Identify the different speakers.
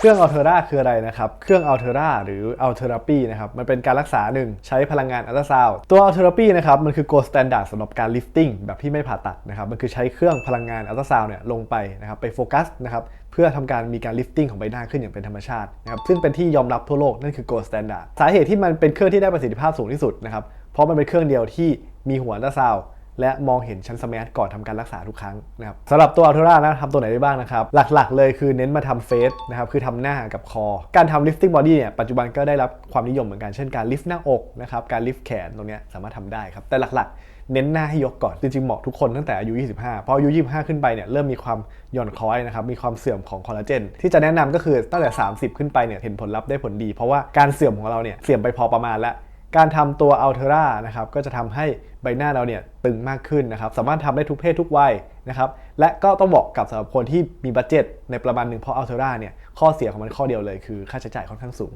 Speaker 1: เครื่องอัลเทอร่าคืออะไรนะครับ เครื่องอัลเทอร่าหรืออัลเทอราปีนะครับ มันเป็นการรักษาหนึ่งใช้พลังงานอัลตราซาวด์ตัวอัลเทอราปีนะครับ มันคือ gold standard สำหรับการลิฟติ้งแบบที่ไม่ผ่าตัดนะครับ มันคือใช้เครื่องพลังงานอัลตราซาวด์เนี่ยลงไปนะครับไปโฟกัสนะครับเพื่อทำการมีการลิฟติ้งของใบหน้าขึ้นอย่างเป็นธรรมชาตินะครับ ซึ่งเป็นที่ยอมรับทั่วโลกนั่นคือ gold standard สาเหตุที่มันเป็นเครื่องที่ได้ประสิทธิภาพสูงที่สุดนะครับ เพราะมันเป็นเครื่องเดียวที่มีหัวอัลตราซาวด์ และมองเห็นชั้นสมาร์ทก่อนทำการรักษาทุกครั้งนะครับสำหรับตัวอัล t ท r a นะทำตัวไหนได้บ้างนะครับ หลักๆ เลยคือเน้นมาทำเฟสนะครับคือทำหน้ากับคอ การทำ lifting body เนี่ยปัจจุบันก็ได้รับความนิยมเหมือนกันเช่นการลิฟต์หน้าอกนะครับการลิฟต์แขนตรงนี้สามารถทำได้ครับแต่หลักๆ เน้นหน้าให้ยกก่อน จริงๆเหมาะทุกคนตั้งแต่อายุ 25พออายุ 25 ขึ้นไปเนี่ยเริ่มมีความหย่อนคล้อยนะครับมีความเสื่อมของคอลลาเจนที่จะแนะนำก็คือตั้งแต่ 30 ขึ้นไปเนี่ยเห็นผลลัพธ์ได้ผลดี เพราะว่าการเสื่อมของเราเนี่ยเสื่อมไปพอประมาณแล้ว การทำตัวอัลเทอร่านะครับก็จะทำให้ใบหน้าเราเนี่ยตึงมากขึ้นนะครับสามารถทำได้ทุกเพศทุกวัยนะครับและก็ต้องบอกกับสำหรับคนที่มีบัตเจ็ตในประมาณหนึ่งเพราะอัลเทอร่าเนี่ยข้อเสียของมันข้อเดียวเลยคือค่าใช้จ่ายค่อนข้างสูง